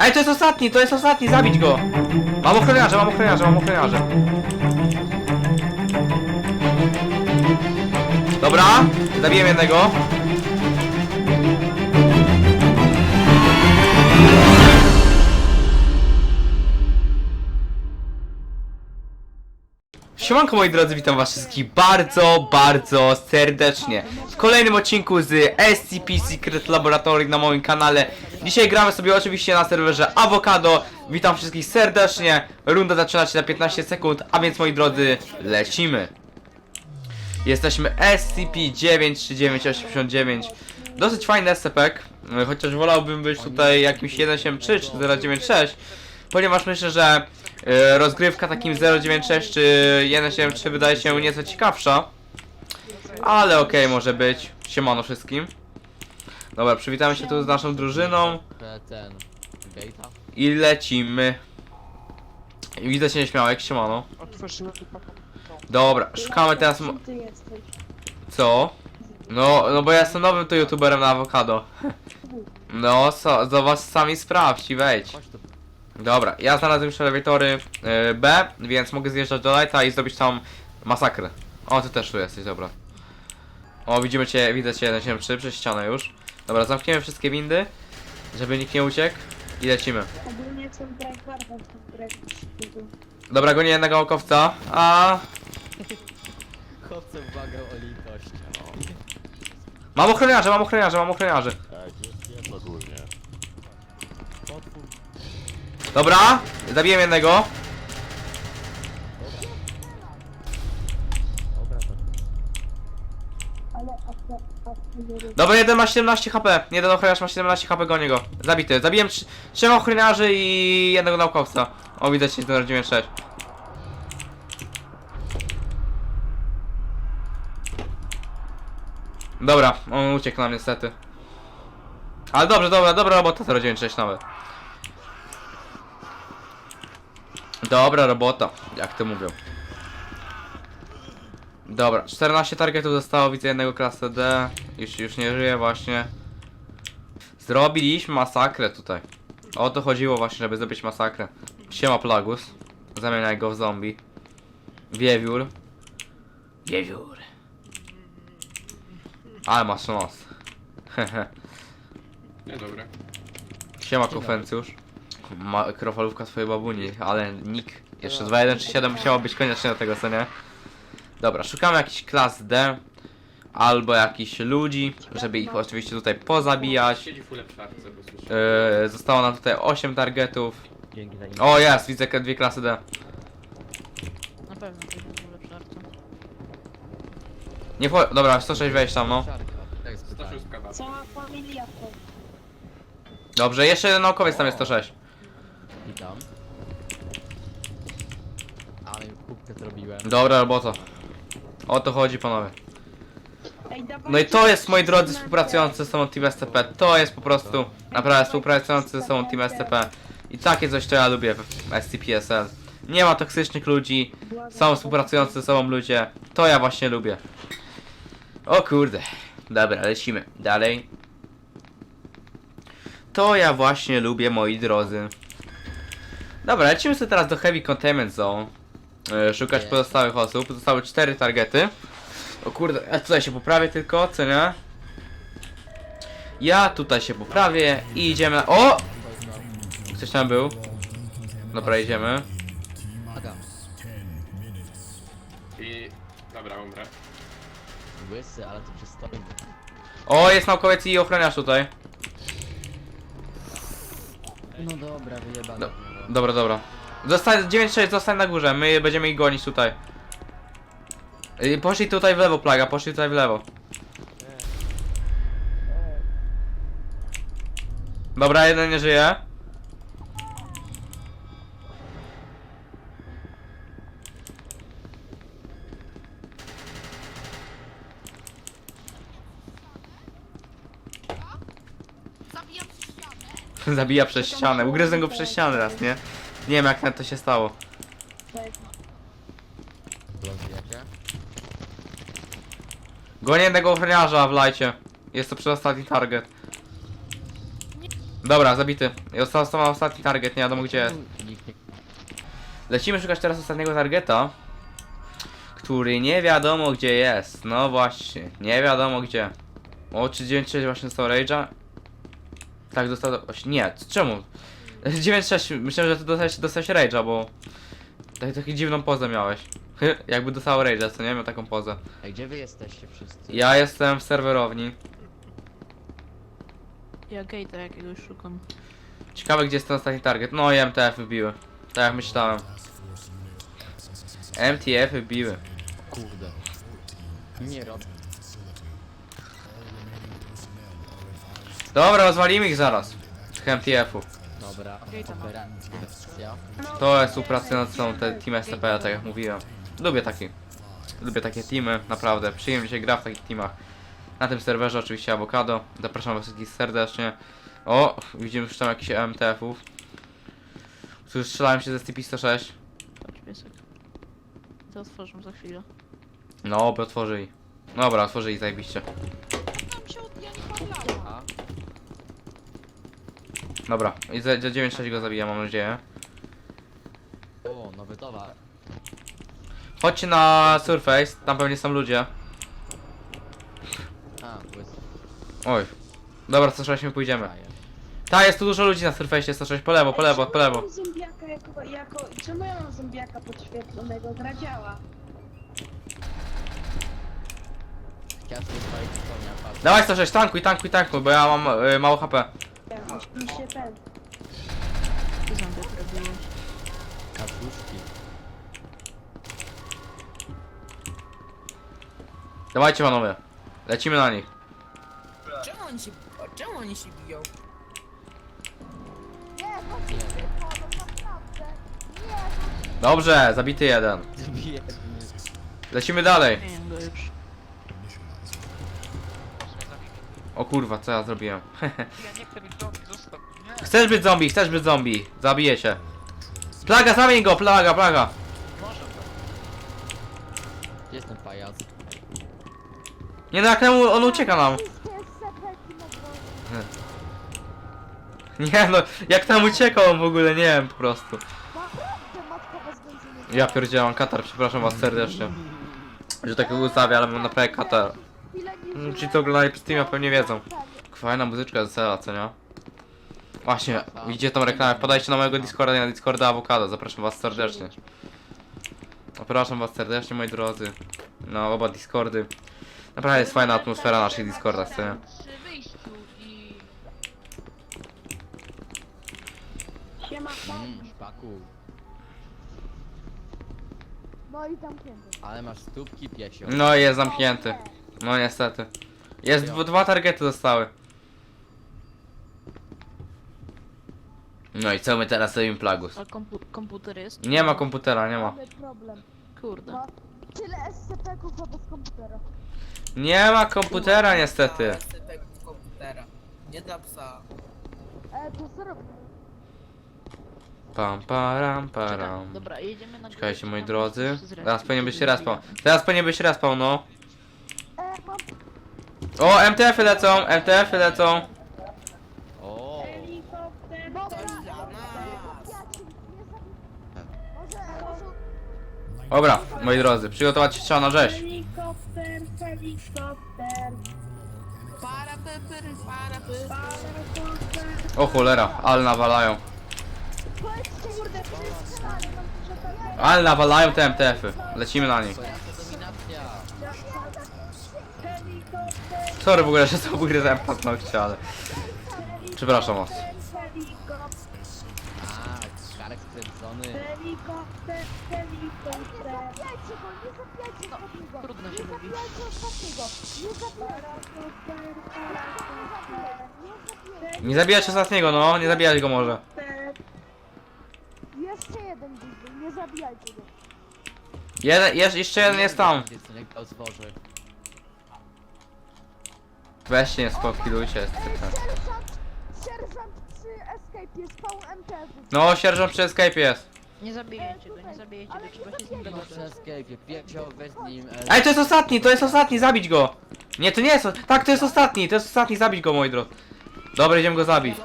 Ej, to jest ostatni, to jest ostatni, zabić go! Mam ochroniarza, mam ochroniarza, mam ochroniarza. Dobra, zabiłem jednego. Siemanko moi drodzy, witam was wszystkich bardzo, bardzo serdecznie w kolejnym odcinku z SCP Secret Laboratory na moim kanale. Dzisiaj gramy sobie oczywiście na serwerze Avocado. Witam wszystkich serdecznie, runda zaczyna się za 15 sekund, a więc moi drodzy, lecimy. Jesteśmy SCP-93989 Dosyć fajny SCP, chociaż wolałbym być tutaj jakimś 173 czy 096 Ponieważ myślę, że e, rozgrywka takim 096 czy 173 wydaje się nieco ciekawsza Ale okej, może być Siemano wszystkim Dobra, przywitamy się tu z naszą drużyną. I lecimy Widzę się nieśmiałek, siemano Otworzyłem. Dobra, szukamy teraz... Co? No, no bo ja jestem nowym tu youtuberem na awokado. No, so, zobacz sami sprawdź i wejdź. Dobra, ja znalazłem już elewatory y, B, więc mogę zjeżdżać do Lighta i zrobić tam masakrę. O, ty też tu jesteś, dobra. O, widzimy cię, widzę cię 173 przez ścianę już. Dobra, zamkniemy wszystkie windy, żeby nikt nie uciekł i lecimy. Ogólnie tryhardem w tym grę. Dobra, gonię jednego okowca, a Chłopcem błagał o litość. Mam ochroniarze, mam ochroniarze, mam ochroniarze. Tak, jest, jest ogólnie. Otwórz. Dobra, zabiłem jednego. Dobra, jeden ma 17 HP, jeden ochroniarz ma 17 HP, gonię go. Zabity, zabiłem trz- trzech ochroniarzy i jednego naukowca. O, widać się 96. Dobra, on uciekł nam niestety. Ale dobrze, dobra, dobra robota 096 nawet. Dobra robota, jak to mówią. Dobra, 14 targetów zostało, widzę jednego klasę D. Już, już nie żyje właśnie. Zrobiliśmy masakrę tutaj. O to chodziło właśnie, żeby zrobić masakrę. Siema Plagus. Zamieniaj go w zombie. Wiewiór. Wiewiór. Ale masz nos. Hehe. Nie, dobra. Siema Kofencjusz. Ma krofalówka twojej babuni, ale nick. Jeszcze 2137 musiało być koniecznie do tego, co nie? Dobra, szukamy jakiś klas D. Albo jakichś ludzi, żeby ich oczywiście tutaj pozabijać. Siedzi w ulepszarce, bo słyszę. Yy, zostało nam tutaj 8 targetów. dzięki za O jest, widzę dwie klasy D. Na pewno to jest lepsze arto. Nie po... Dobra, 106 wejść tam no. Tak jest pytanie. 106 kawa. Cała familia to. Dobrze, jeszcze jeden naukowiec tam jest 106. Witam. Ale kubkę zrobiłem. Dobra robota. O to chodzi panowie. Ej, No i to jest, moi drodzy, współpracujący ze sobą Team SCP. To jest po prostu naprawdę współpracujący ze sobą Team SCP. I takie coś, to ja lubię w SCPSL. Nie ma toksycznych ludzi, są współpracujący ze sobą ludzie. To ja właśnie lubię. O kurde. Dobra, lecimy. Dalej. To ja właśnie lubię, moi drodzy. Dobra, lecimy sobie teraz do Heavy Containment Zone. E, Szukać pozostałych osób. Zostały cztery targety. O kurde, ja tutaj się poprawię tylko, co nie? Ja tutaj się poprawię i idziemy na... O! Ktoś tam był? Dobra, idziemy. I... Dobra, umrę. Łysy, ale to przystojny. O, jest naukowiec i ochroniarz tutaj. No dobra, wyjebane. Do- Dobra, dobra. Zostań, 9-6, zostań na górze, my będziemy ich gonić tutaj. Poszli tutaj w lewo, plaga, poszli tutaj w lewo. Dobra, jeden nie żyje. Zabija przez ścianę. Ugryzłem go przez ścianę raz, nie? Nie wiem jak to się stało. Gonię jednego ochroniarza w lajcie. Jest to przedostatni target. Dobra, zabity. I osta- Został ostatni target, nie wiadomo gdzie jest. Lecimy szukać teraz ostatniego targeta, który nie wiadomo gdzie jest. No właśnie, nie wiadomo gdzie. O, czy 9.6 właśnie dostał Rage'a? Tak, dostał... Nie, czemu? 9.6, myślałem, że ty dostałeś, dostałeś Rage'a, bo... Tak, taką dziwną pozę miałeś. Jakby dostał Rage'a, co nie? Miał taką pozę. Ej, gdzie wy jesteście wszyscy? Ja jestem w serwerowni. Ja gate'a jakiegoś szukam. Ciekawe gdzie jest ten ostatni target. No i MTF wybiły. Tak jak myślałem. MTF wybiły. Kurde. Nie rob. Dobra, rozwalimy ich zaraz. Tych MTF-ów. Dobra, operacja. To jest współpraca są te Team STP, tak jak mówiłem. Lubię taki. Lubię takie teamy, naprawdę. Przyjemnie się gra w takich teamach. Na tym serwerze oczywiście awokado. Zapraszam was wszystkich serdecznie. O, widzimy już tam jakiś MTF-ów. Którzy strzelają się ze SCP-106. Chodź piesek. To otworzę za chwilę. No, by otworzyli. Dobra, otworzyli zajebiście. A? Dobra, i za, za 9-6 go zabija, mam nadzieję. O, nowy towar. Chodźcie na Surface, tam pewnie są ludzie. A, błysk. Oj. Dobra, 106 my pójdziemy. Ta, jest tu dużo ludzi na Surface, 106, po lewo, po lewo, po lewo. Czemu ja mam zombiaka jako, jako... Czemu ja mam zombiaka podświetlonego? Gra działa. Kiasty swoich wspomniał, patrz. Dawaj 106, tankuj, tankuj, tankuj, bo ja mam y, mało HP. Mi się ten... Ty zombie robiłeś. Katuszki. Dawajcie panowie. Lecimy na nich. Czemu oni się, czemu oni się biją? Dobrze, zabity jeden. Lecimy dalej. Nie wiem go już. O kurwa, co ja zrobiłem? Ja nie chcę być mnie. Chcesz być zombie, chcesz być zombie. Zabiję cię. Plaga, zamień go, plaga, plaga. Gdzie jest ten pajac? Nie no, jak temu on ucieka nam. Nie no, jak tam uciekał on w ogóle, nie wiem po prostu. Ja pierdziałam katar, przepraszam was serdecznie. Że takiego ustawię, ale mam naprawdę katar. Ci co oglądali przez Steama pewnie wiedzą. Fajna muzyczka z Zela, co nie? Właśnie, widzicie tą reklamę, podajcie na mojego Discorda i na Discorda Awokado, zapraszam was serdecznie. Zapraszam was serdecznie moi drodzy. Na oba Discordy. Naprawdę jest fajna atmosfera naszych Discordach, co nie? Przy wyjściu i... Siema, szpaku. No i zamknięty. Ale masz stópki, piesio. No i jest zamknięty. No niestety. Jest dwa, dwa targety zostały. No i co my teraz robimy plagus? A kompu komputer jest? Nie ma komputera, nie ma. Mamy problem. Kurde. Tyle SCP-ków, komputera. Nie ma komputera niestety. SCP komputera. Nie dla psa. E, to co robię? Pam param Czekaj, param. dobra, jedziemy na Czekajcie moi drodzy. Teraz powinien być respa. respawn. Teraz powinien być respawn, no. E, mam O, MTF-y lecą, MTF-y lecą. O, helikopter. To jest dla nas. Dobra, moi drodzy, przygotować się trzeba na rzeź. Helikopter, helikopter. Para pypy, para. Helikopter. O cholera, ale nawalają. Kurde, mam dużo. Ale nawalają te MTF-y. Lecimy na nich. dominacja. Helikopter, Sorry w ogóle, że to ugryzłem paznokcie, ale... Przepraszam was. helikopter, A, karek skręcony. helikopter, helikopter. Trudno się mówi. Nie zabijać ostatniego, no, nie zabijać go może. Jeszcze jeden diesel, nie zabijajcie go. Jeden, jeszcze, jeszcze jeden jest tam. Więc niech go zwoży. Weźcie, nie spokilujcie. jest Ej, tylko. sierżant, sierżant przy escape jest VMTF. No, sierżant przy escape jest. Nie zabijajcie go, nie zabijajcie go, trzeba się z Ej, to jest ostatni, to jest ostatni, zabić go! Nie, to nie jest. Tak, to jest ostatni, to jest ostatni, zabić go, moi drodzy. Dobra, idziemy go zabić.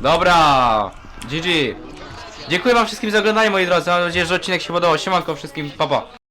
Dobra! GG! Dziękuję wam wszystkim za oglądanie, moi drodzy. Mam nadzieję, że odcinek się podobał. Siemanko wszystkim, papa. Pa.